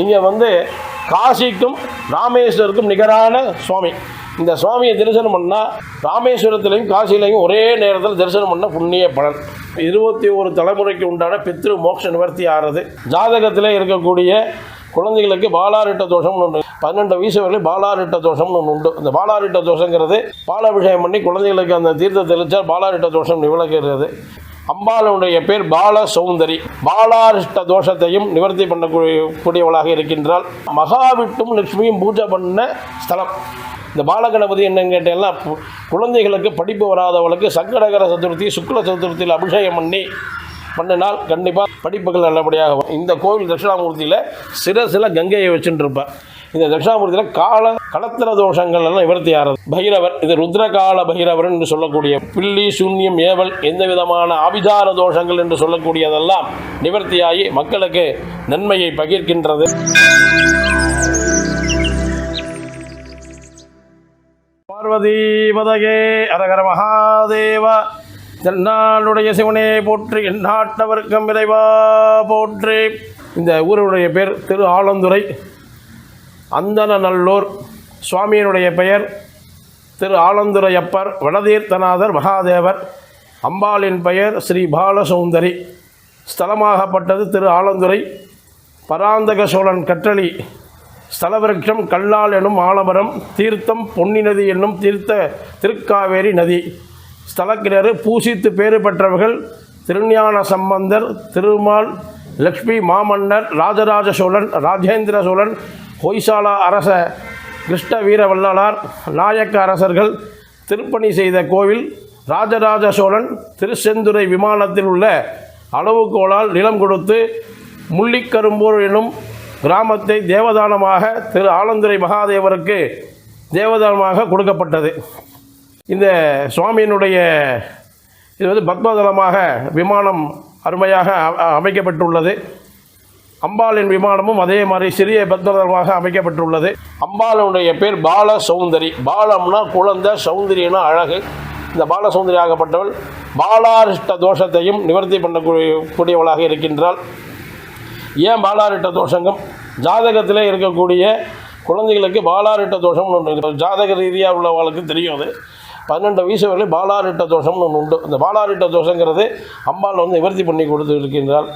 இங்கே வந்து காசிக்கும் ராமேஸ்வரருக்கும் நிகரான சுவாமி. இந்த சுவாமியை தரிசனம் பண்ணால் ராமேஸ்வரத்துலேயும் காசிலையும் ஒரே நேரத்தில் தரிசனம் பண்ண புண்ணிய பலன். இருபத்தி ஒரு தலைமுறைக்கு உண்டான பித்ரு மோட்ச நிவர்த்தி ஆகிறது ஜாதகத்தில் இருக்கக்கூடிய குழந்தைகளுக்கு பாலாரிட்ட தோஷம்னு ஒன்று பன்னெண்டு வயசு வரையிலும் பாலாரிட்ட தோஷம்னு ஒன்று உண்டு. இந்த பாலாரிட்ட தோஷங்கிறது பாலாபிஷேகம் பண்ணி குழந்தைகளுக்கு அந்த தீர்த்தத்தை தெளிச்சால் பாலாரிட்ட தோஷம் விளக்குகிறது அம்பாளுடைய பேர் பால சௌந்தரி. பாலாரிஷ்ட தோஷத்தையும் நிவர்த்தி பண்ணக்கூடிய கூடியவளாக இருக்கின்றால் மகாவிட்டும் லட்சுமியும் பூஜை பண்ண ஸ்தலம். இந்த பாலகணபதி என்னன்னு கேட்டீங்கன்னா குழந்தைகளுக்கு படிப்பு வராதவளுக்கு சங்கடகர சதுர்த்தி சுக்ல சதுர்த்தியில் அபிஷேகம் பண்ணி பண்ணினால் கண்டிப்பாக படிப்புகள் நல்லபடியாக வரும் இந்த கோவில் தட்சிணாமூர்த்தியில் சிரசில் கங்கையை வச்சுட்டு இருப்பேன் இந்த தட்சிணாமூர்த்தியில் கால களத்திர தோஷங்கள் எல்லாம் நிவர்த்தி ஆகிறது பைரவர். இது ருத்ரகால பைரவர் என்று சொல்லக்கூடிய பில்லி சூன்யம் ஏவல் எந்த விதமான அவிதார தோஷங்கள் என்று சொல்லக்கூடியதெல்லாம் நிவர்த்தியாகி மக்களுக்கு நன்மையை பகிர்கின்றது. பார்வதி பதகே அரகர மகாதேவ தென்னாளுடைய சிவனே போற்றி எந்நாட்டவர்க்கம் விரைவா போற்றி. இந்த ஊருடைய பேர் திரு ஆலந்துரை அந்தன நல்லூர் சுவாமியினுடைய பெயர் திரு ஆலந்துரையப்பர் வடதீர்த்தநாதர் மகாதேவர். அம்பாளின் பெயர் ஸ்ரீ பாலசௌந்தரி. ஸ்தலமாகப்பட்டது திரு ஆலந்துரை. பராந்தக சோழன் கற்றளி. ஸ்தலவிருட்சம் கல்லால் எனும் ஆலமரம் தீர்த்தம் பொன்னி நதி என்னும் தீர்த்த திருக்காவேரி நதி. ஸ்தலக்கிணறு பூசித்து பேறு பெற்றவர்கள் திருஞான சம்பந்தர் திருமால் லக்ஷ்மி மாமன்னர் ராஜராஜ சோழன் ராஜேந்திர சோழன் ஹொய்சாலா அரச கிருஷ்ண வீர வள்ளலார் நாயக்க அரசர்கள் திருப்பணி செய்த கோவில் ராஜராஜ சோழன் திருச்செந்துறை விமானத்தில் உள்ள அளவுகோலால் நிலம் கொடுத்து முள்ளிக்கரும்பூர் எனும் கிராமத்தை தேவதானமாக திரு ஆலந்துரை மகாதேவருக்கு தேவதானமாக கொடுக்கப்பட்டது. இந்த சுவாமியினுடைய இது வந்து பத்மதலமாக விமானம் அருமையாக அமைக்கப்பட்டுள்ளது. அம்பாளின் விமானமும் அதே மாதிரி சிறிய பத்திரமாக அமைக்கப்பட்டுள்ளது. அம்பாளுடைய பேர் பால சௌந்தரி பாலம்னா குழந்தை சௌந்தரியனா அழகு. இந்த பால சௌந்தரி ஆகப்பட்டவள் பாலாரிஷ்ட தோஷத்தையும் நிவர்த்தி பண்ணக்கூடிய கூடியவளாக இருக்கின்றாள். ஏன் பாலாரிட்ட தோஷங்கம்? ஜாதகத்தில் இருக்கக்கூடிய குழந்தைகளுக்கு பாலாரிட்ட தோஷம்னு ஒன்று ஜாதக ரீதியாக உள்ளவங்களுக்கு தெரியும் அது. பன்னெண்டு வயசு வரையிலும் பாலாரிட்ட தோஷம்னு ஒன்று உண்டு. இந்த பாலாரிட்ட தோஷங்கிறது அம்பாள் வந்து நிவர்த்தி பண்ணி கொடுத்து இருக்கின்றாள்.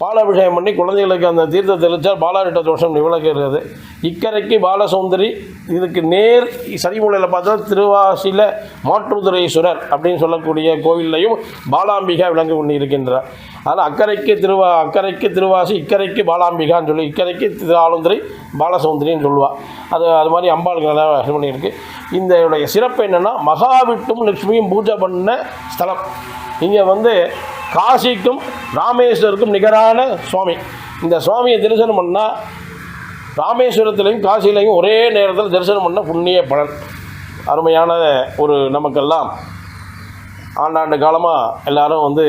பாலாபிஷேகம் பண்ணி குழந்தைகளுக்கு அந்த தீர்த்த தெளித்தால் பாலாரிட்ட தோஷம் விளக்குகிறது இக்கரைக்கு பாலசௌந்தரி இதுக்கு நேர் சரிமூலையில் பார்த்தா திருவாசில மாற்றுதுரைசுரர் அப்படின்னு சொல்லக்கூடிய கோவில்லையும் பாலாம்பிகா விளங்கு கொண்டு இருக்கின்றார். அதனால் அக்கறைக்கு திருவா அக்கறைக்கு திருவாசி இக்கரைக்கு பாலாம்பிகான்னு சொல்லி இக்கரைக்கு திரு பாலசௌந்தரின்னு சொல்லுவாள் அது அது மாதிரி அம்பாளுக்கு நல்லா இது பண்ணியிருக்கு. இந்த உடைய சிறப்பு என்னென்னா மகாவிட்டும் லட்சுமியும் பூஜை பண்ண ஸ்தலம். இங்கே வந்து காசிக்கும் ராமேஸ்வரருக்கும் நிகரான சுவாமி. இந்த சுவாமியை தரிசனம் பண்ணால் ராமேஸ்வரத்துலேயும் காசிலையும் ஒரே நேரத்தில் தரிசனம் பண்ண புண்ணிய பலன். அருமையான ஒரு நமக்கெல்லாம் ஆண்டாண்டு காலமாக எல்லாரும் வந்து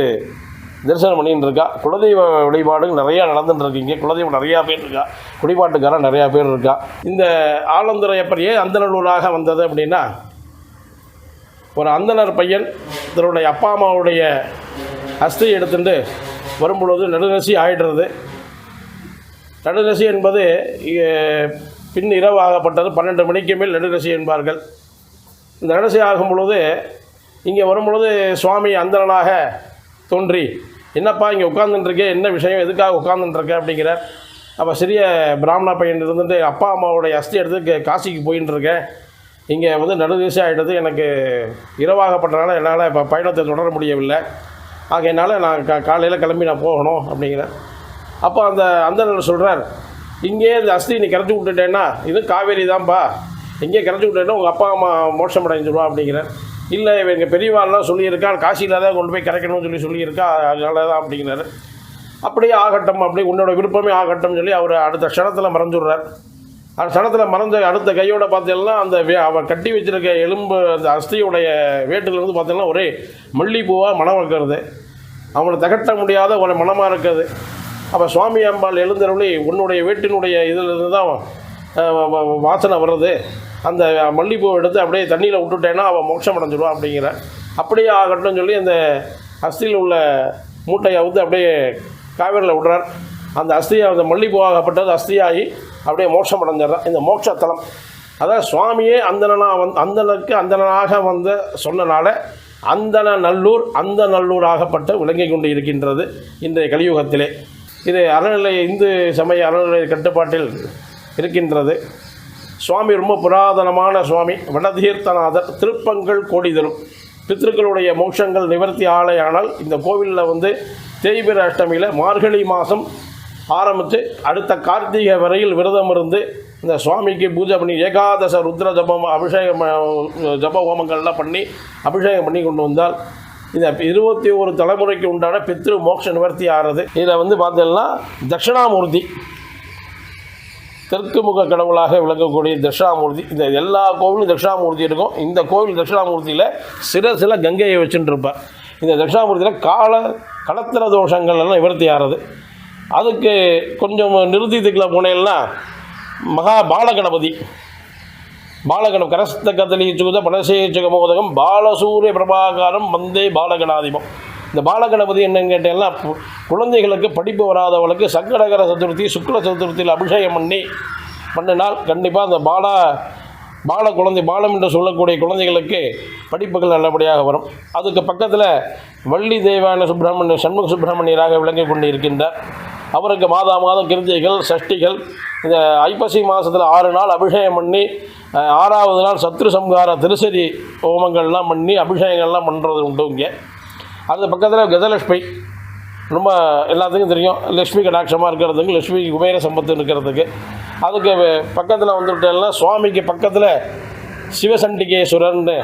தரிசனம் பண்ணிகிட்டு இருக்கா. குலதெய்வ வழிபாடுகள் நிறையா நடந்துட்டுருக்கீங்க குலதெய்வம் நிறையா பேர் இருக்கா. குடிபாட்டுக்காரன் நிறையா பேர் இருக்கா. இந்த ஆலந்துறை எப்படியே அந்தநல்லூராக வந்தது அப்படின்னா ஒரு அந்தனர் பையன் தன்னுடைய அப்பா அம்மாவுடைய அஸ்தி எடுத்துட்டு வரும்பொழுது நடுநசி ஆயிடுறது. நடுநசி என்பது பின் இரவாகப்பட்டது. பன்னெண்டு மணிக்கு மேல் நடுநசி என்பார்கள். இந்த நடுநசி ஆகும் பொழுது இங்கே வரும்பொழுது சுவாமி அந்தரனாக தோன்றி என்னப்பா இங்கே உட்காந்துட்டுருக்கே என்ன விஷயம்? எதுக்காக உட்காந்துட்டுருக்க அப்படிங்கிறார். அப்போ சிறிய பிராமண பையன் இருந்துட்டு அப்பா அம்மாவுடைய அஸ்தி எடுத்து காசிக்கு போயின்னு இருக்கேன் இங்கே வந்து நடுநிசை ஆகிடுது எனக்கு இரவாகப்பட்டனால என்னால் இப்போ பயணத்தை தொடர முடியவில்லை. ஆகையினால நான் கா காலையில் கிளம்பி நான் போகணும் அப்படிங்கிறேன் அப்போ அந்த அந்த சொல்கிறார் இங்கேயே இந்த அஸ்தி நீ கிடச்சி விட்டுட்டேன்னா இது காவேரி தான்ப்பா இங்கே கிடச்சி விட்டுட்டேன்னா உங்கள் அப்பா அம்மா மோட்சம் அடைஞ்சிடுவா அப்படிங்கிறேன் இல்லை எங்கள் பெரியவாள்லாம் சொல்லியிருக்கான் காசியில் தான் கொண்டு போய் கரைக்கணும்னு சொல்லி சொல்லியிருக்கா அதனால தான் அப்படிங்கிறாரு. அப்படியே ஆகட்டும் அப்படி உன்னோட விருப்பமே ஆகட்டும்னு சொல்லி அவர் அடுத்த க்ஷணத்தில் மறைஞ்சுடுறார் அந்த சடத்தில் மறைஞ்ச அடுத்த கையோட பார்த்தீங்கன்னா அந்த வே கட்டி வச்சிருக்க எலும்பு அந்த அஸ்தியுடைய வேட்டுலேருந்து பார்த்தீங்கன்னா ஒரே மல்லிப்பூவாக மனம் இருக்கிறது. அவனை தகட்ட முடியாத ஒரு மனமாக இருக்குது. அப்போ சுவாமி அம்பாள் எழுந்தருளி உன்னுடைய வீட்டினுடைய இதிலிருந்து தான் வாசனை வர்றது. அந்த மல்லிப்பூவை எடுத்து அப்படியே தண்ணியில் விட்டுட்டேன்னா அவன் மோட்சம் அடைஞ்சிடுவான் அப்படிங்கிற. அப்படியே ஆகட்டும்னு சொல்லி அந்த அஸ்தியில் உள்ள மூட்டையை வந்து அப்படியே காவேரியில் விடுறார். அந்த அஸ்தியை அந்த மல்லிப்பூவாகப்பட்டது அஸ்தியாகி அப்படியே மோட்சம் அடைஞ்சிடறான் இந்த மோட்சத்தலம். அதாவது சுவாமியே அந்தனா வந் அந்தனுக்கு அந்தனாக வந்த சொன்னனால அந்தன நல்லூர் அந்த நல்லூராகப்பட்டு விளங்கி கொண்டு இருக்கின்றது இன்றைய கலியுகத்திலே. இது அறநிலை இந்து சமய அறநிலை கட்டுப்பாட்டில் இருக்கின்றது. சுவாமி ரொம்ப புராதனமான சுவாமி வடதீர்த்தநாதர் திருப்பங்கள் கோடி தரும். பித்திருக்களுடைய மோட்சங்கள் நிவர்த்தி ஆலையானால் இந்த கோவிலில் வந்து தேய்பிர அஷ்டமியில் மார்கழி மாதம் ஆரம்பித்து அடுத்த கார்த்திகை வரையில் விரதம் இருந்து இந்த சுவாமிக்கு பூஜை பண்ணி ஏகாதச ருத்ர ஜபம் அபிஷேகம் ஜப ஹோமங்கள்லாம் பண்ணி அபிஷேகம் பண்ணி கொண்டு வந்தால் இந்த இருபத்தி ஒரு தலைமுறைக்கு உண்டான பித்ரு மோட்ச நிவர்த்தி ஆகிறது இதில் வந்து பார்த்தீங்கன்னா தட்சிணாமூர்த்தி தெற்கு முக கடவுளாக விளங்கக்கூடிய தட்சிணாமூர்த்தி இந்த எல்லா கோவிலும் தட்சிணாமூர்த்தி இருக்கும். இந்த கோவில் தட்சிணாமூர்த்தியில் சில கங்கையை வச்சுட்டு இருப்பார். இந்த தட்சிணாமூர்த்தியில் கால கலத்திர தோஷங்கள் எல்லாம் நிவர்த்தி ஆகிறது அதுக்கு கொஞ்சம் நிறுத்தித்துக்குள்ள போனேன்னா மகா பாலகணபதி. பாலகணம் கரஸ்த கதலி சுகுத பணசேச்சுக மோதகம் பாலசூரிய பிரபாகாரம் வந்தே பாலகணாதிபம். இந்த பாலகணபதி என்னன்னு கேட்டேன்னா குழந்தைகளுக்கு படிப்பு வராதவளுக்கு சங்கடகர சதுர்த்தி சுக்ல சதுர்த்தியில் அபிஷேகம் பண்ணி பண்ணினால் கண்டிப்பாக அந்த பாலா பால குழந்தை பாலம் என்று சொல்லக்கூடிய குழந்தைகளுக்கு படிப்புகள் நல்லபடியாக வரும். அதுக்கு பக்கத்தில் வள்ளி தேவான சுப்பிரமணிய சண்முக சுப்பிரமணியராக விளங்கி கொண்டு இருக்கின்றார் அவருக்கு மாதா மாதம் கிருத்திகள் சஷ்டிகள் இந்த ஐப்பசி மாதத்தில் ஆறு நாள் அபிஷேகம் பண்ணி ஆறாவது நாள் சத்ரு சம்ஹார திருசரி ஹோமங்கள்லாம் பண்ணி அபிஷேகங்கள்லாம் பண்ணுறது உண்டு இங்கே. அது பக்கத்தில் கஜலட்சுமி. ரொம்ப எல்லாத்துக்கும் தெரியும். லக்ஷ்மி கடாட்சமாக இருக்கிறதுக்கு லக்ஷ்மி குபேர சம்பத்து இருக்கிறதுக்கு. அதுக்கு பக்கத்தில் வந்துவிட்டேன்னா சுவாமிக்கு பக்கத்தில் சிவசண்டிகேஸ்வரர்னு.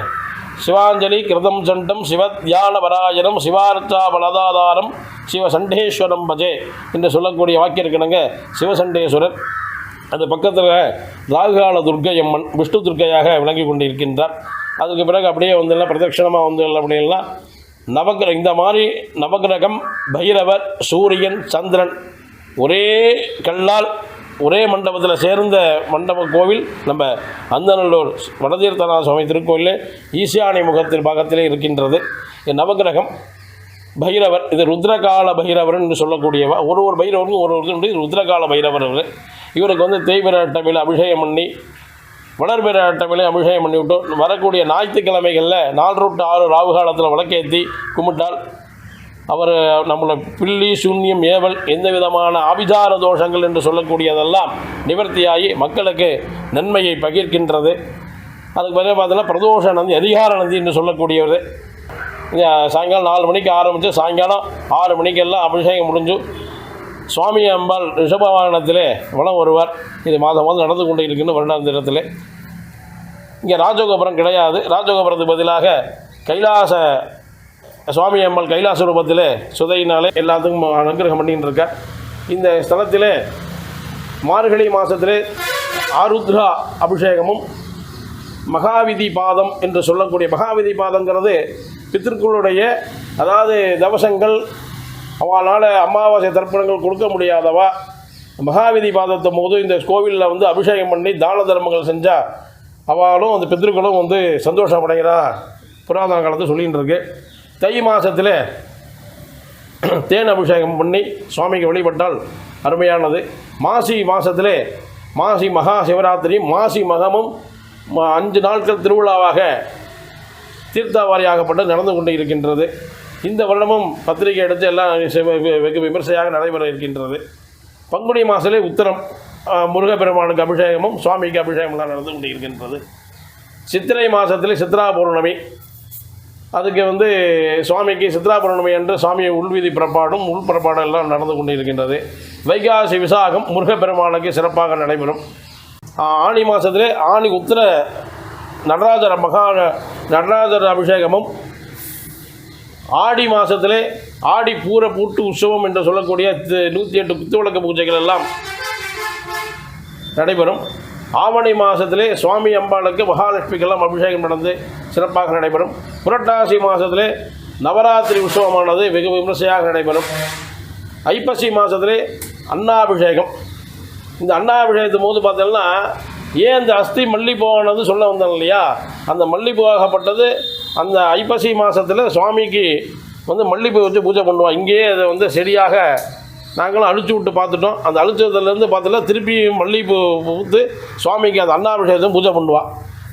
சிவாஞ்சலி கிருதம் சண்டம் சிவத்யான பராயணம் சிவார்த்தா பலதாதாரம் சிவசண்டேஸ்வரம் பஜே என்று சொல்லக்கூடிய வாக்கியம் இருக்கணுங்க சிவசண்டேஸ்வரர். அது பக்கத்தில் ராகுகால துர்க்கை அம்மன் விஷ்ணு துர்க்கையாக விளங்கி கொண்டிருக்கின்றார். அதுக்கு பிறகு அப்படியே வந்து எல்லாம் பிரதட்சணமாக வந்து எல்லாம் நவகிர இந்த மாதிரி நவகிரகம் பைரவர் சூரியன் சந்திரன் ஒரே கல்லால் ஒரே மண்டபத்தில் சேர்ந்த மண்டப கோவில் நம்ம அந்தநல்லூர் வடதீர்த்தநாத சுவாமி திருக்கோயிலே ஈசியானை முகத்தில் பாகத்திலே இருக்கின்றது. நவகிரகம் பைரவர் இது ருத்ரகால பைரவர் என்று சொல்லக்கூடியவ? ஒரு ஒரு பைரவருக்கும் ஒரு ஒரு உண்டு. ருத்ரகால பைரவர் இவருக்கு வந்து தேய்பிராட்டமையில் அபிஷேகம் பண்ணி வளர்பிராட்டமையிலே அபிஷேகம் பண்ணி விட்டோம். வரக்கூடிய ஞாயிற்றுக்கிழமைகளில் நாலு ரூட்டு ஆறு ராவு காலத்தில் விளக்கேற்றி கும்பிட்டால் அவர் நம்மளை பில்லி சூன்யம் ஏவல் எந்த விதமான ஆபிஜார தோஷங்கள் என்று சொல்லக்கூடியதெல்லாம் நிவர்த்தியாகி மக்களுக்கு நன்மையை பகிர்கின்றது. அதுக்கு பிறகு பார்த்தோன்னா பிரதோஷ நந்தி அதிகார நந்தி என்று சொல்லக்கூடியவர். சாயங்காலம் நாலு மணிக்கு ஆரம்பித்து சாயங்காலம் ஆறு மணிக்கெல்லாம் அபிஷேகம் முடிஞ்சு சுவாமி அம்பாள் ரிஷபவாகனத்திலே வளம் வருவார். இது மாதம் மாதம் நடந்து கொண்டு இருக்குன்னு வருடாந்திரத்தில் இங்கே ராஜகோபுரம் கிடையாது. ராஜகோபுரத்துக்கு பதிலாக கைலாச சுவாமி அம்மாள் கைலாச ரூபத்தில் சுதையினாலே எல்லாத்துக்கும் அனுகிரகம் பண்ணின்னு இருக்க இந்த ஸ்தலத்தில் மார்கழி மாதத்திலே ஆருத்ரா அபிஷேகமும் மகாவிதி பாதம் என்று சொல்லக்கூடிய மகாவிதி பாதங்கிறது பித்திருக்களுடைய அதாவது தவசங்கள் அவளால் அமாவாசை தர்ப்பணங்கள் கொடுக்க முடியாதவா? மகாவிதி பாதத்தை போது இந்த கோவிலில் வந்து அபிஷேகம் பண்ணி தான தர்மங்கள் செஞ்சால் அவளும் அந்த பித்திருக்களும் வந்து சந்தோஷமடைகிறா. புராதன காலத்தை சொல்லிகிட்டு இருக்கு. தை மாதத்தில் தேன் அபிஷேகம் பண்ணி சுவாமிக்கு வழிபட்டால் அருமையானது. மாசி மாதத்திலே மாசி மகா சிவராத்திரி மாசி மகமும் அஞ்சு நாட்கள் திருவிழாவாக தீர்த்தாவாரியாகப்பட்டு நடந்து கொண்டு இருக்கின்றது இந்த வருடமும் பத்திரிகை எடுத்து எல்லாம் வெகு விமர்சையாக நடைபெற இருக்கின்றது. பங்குனி மாதத்திலே உத்தரம் முருகப்பெருமானுக்கு அபிஷேகமும் சுவாமிக்கு அபிஷேகம்லாம் நடந்து கொண்டு இருக்கின்றது சித்திரை மாதத்தில் சித்ரா பௌர்ணமி. அதுக்கு வந்து சுவாமிக்கு சித்ரா பௌர்ணமி என்று சுவாமியை உள்வீதி புறப்பாடும் உள் புறப்பாடும் எல்லாம் நடந்து கொண்டு இருக்கின்றது வைகாசி விசாகம் முருகப்பெருமானுக்கு சிறப்பாக நடைபெறும். ஆணி ஆனி மாதத்திலே ஆனி உத்திர நடராஜர் மகா நடராஜர் அபிஷேகமும் ஆடி மாதத்திலே ஆடி பூர பூட்டு உற்சவம் என்று சொல்லக்கூடிய நூற்றி எட்டு குத்துவிளக்கு பூஜைகள் எல்லாம் நடைபெறும். ஆவணி மாதத்திலே சுவாமி அம்பாளுக்கு மகாலட்சுமிக்கெல்லாம் அபிஷேகம் நடந்து சிறப்பாக நடைபெறும். புரட்டாசி மாதத்திலே நவராத்திரி உற்சவமானது வெகு விமர்சையாக நடைபெறும். ஐப்பசி மாதத்திலே அன்னாபிஷேகம். இந்த அன்னாபிஷேகத்தின் போது பார்த்தீங்கன்னா ஏன் இந்த அஸ்தி மல்லிப்பூவானது சொல்ல வந்தேன் இல்லையா? அந்த மல்லிப்பூவாகப்பட்டது அந்த ஐப்பசி மாதத்தில் சுவாமிக்கு வந்து மல்லிப்பூ வச்சு பூஜை பண்ணுவோம் இங்கேயே அதை வந்து செடியாக நாங்களும் அழிச்சு விட்டு பார்த்துட்டோம். அந்த அழிச்சதுலேருந்து பார்த்தோன்னா திருப்பி மல்லிகைப்பூ பூத்து சுவாமிக்கு அந்த அன்னாபிஷேகத்தையும் பூஜை பண்ணுவாள்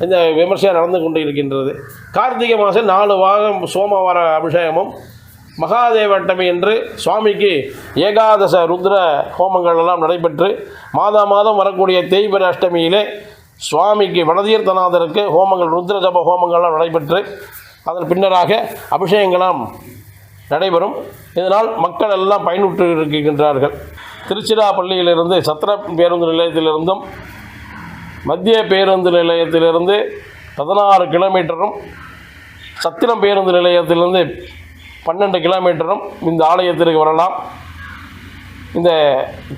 இந்த விமர்சையாக நடந்து கொண்டு இருக்கின்றது கார்த்திகை மாதம் நாலு வாரம் சோமவார அபிஷேகமும் மகாதேவட்டமி என்று சுவாமிக்கு ஏகாதச ருத்ர ஹோமங்கள் எல்லாம் நடைபெற்று மாதா மாதம் வரக்கூடிய தேய்பிர அஷ்டமியிலே சுவாமிக்கு வடதீர்த்தநாதருக்கு ஹோமங்கள் ருத்ர ஜப ஹோமங்கள்லாம் நடைபெற்று அதன் பின்னராக அபிஷேகங்களாம் நடைபெறும். இதனால் மக்கள் எல்லாம் பயனுற்று இருக்கின்றார்கள் திருச்சிராப்பள்ளியிலிருந்து சத்திர பேருந்து நிலையத்திலிருந்தும் மத்திய பேருந்து நிலையத்திலிருந்து பதினாறு கிலோமீட்டரும் சத்திரம் பேருந்து நிலையத்திலிருந்து பன்னெண்டு கிலோமீட்டரும் இந்த ஆலயத்திற்கு வரலாம். இந்த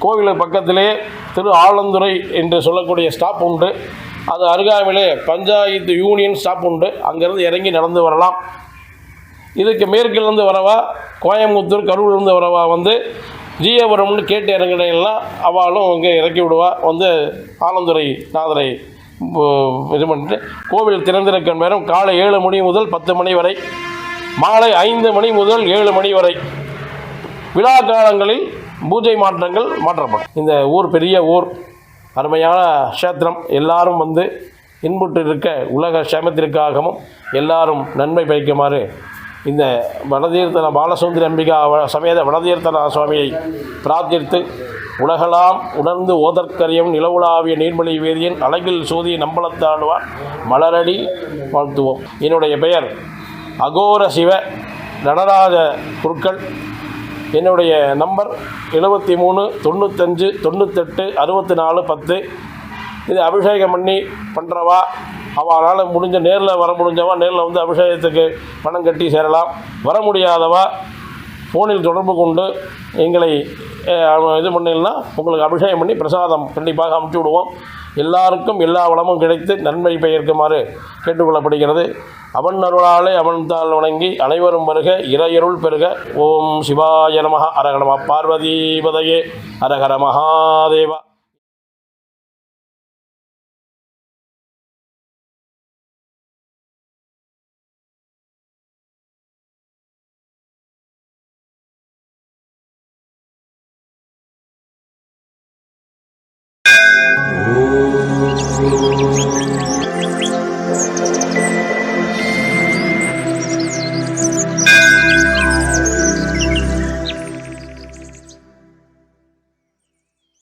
கோவிலுக்கு பக்கத்திலே திரு ஆலந்துறை என்று சொல்லக்கூடிய ஸ்டாப் உண்டு. அது அருகாமையிலே பஞ்சாயத்து யூனியன் ஸ்டாப் உண்டு. அங்கேருந்து இறங்கி நடந்து வரலாம். இதுக்கு மேற்கிலிருந்து வரவா கோயம்புத்தூர் கரூர்லேருந்து வரவா வந்து ஜீயபுரம்னு கேட்டு இறங்கினெல்லாம் அவளும் இங்கே இறக்கி விடுவா. வந்து ஆலந்துறை நாதரை இது பண்ணிட்டு கோவில் திறந்திருக்கும் நேரம் காலை ஏழு மணி முதல் பத்து மணி வரை மாலை ஐந்து மணி முதல் ஏழு மணி வரை விழா காலங்களில் பூஜை மாற்றங்கள் மாற்றப்படும். இந்த ஊர் பெரிய ஊர் அருமையான க்ஷேத்திரம் எல்லாரும் வந்து இன்புற்று இருக்க உலக க்ஷேமத்திற்காகவும் எல்லாரும் நன்மை பயக்குமாறு இந்த வடதீர்த்தன பாலசுந்தரி அம்பிகா வ- சமேத வடதீர்த்தன சுவாமியை பிரார்த்தித்து உலகலாம் உணர்ந்து ஓதற்கரியம் நிலவுலாவிய நீர்மொழி வேதியின் அழகில் சோதி நம்பலத்தாடுவார் மலரடி வாழ்த்துவோம். என்னுடைய பெயர் அகோர சிவ நடராஜ குருக்கள். என்னுடைய நம்பர் எழுபத்தி மூணு தொண்ணூத்தஞ்சு தொண்ணூத்தெட்டு அறுபத்தி நாலு பத்து. இது அபிஷேகம் பண்ணி பண்ணுறவா அவனால் முடிஞ்ச நேரில் வர முடிஞ்சவா? நேரில் வந்து அபிஷேகத்துக்கு பணம் கட்டி சேரலாம். வர முடியாதவா? ஃபோனில் தொடர்பு கொண்டு எங்களை இது பண்ணினா உங்களுக்கு அபிஷேகம் பண்ணி பிரசாதம் கண்டிப்பாக அமுச்சு விடுவோம். எல்லாருக்கும் எல்லா வளமும் கிடைத்து நன்மை பெயர்க்குமாறு கேட்டுக்கொள்ளப்படுகிறது. அவன் அருளாலே அவன் தாள் வணங்கி அனைவரும் வருக இறையருள் பெருக. ஓம் சிவாய நமஹ. அரகர பார்வதி பார்வதீபதையே அரகர மகாதேவா.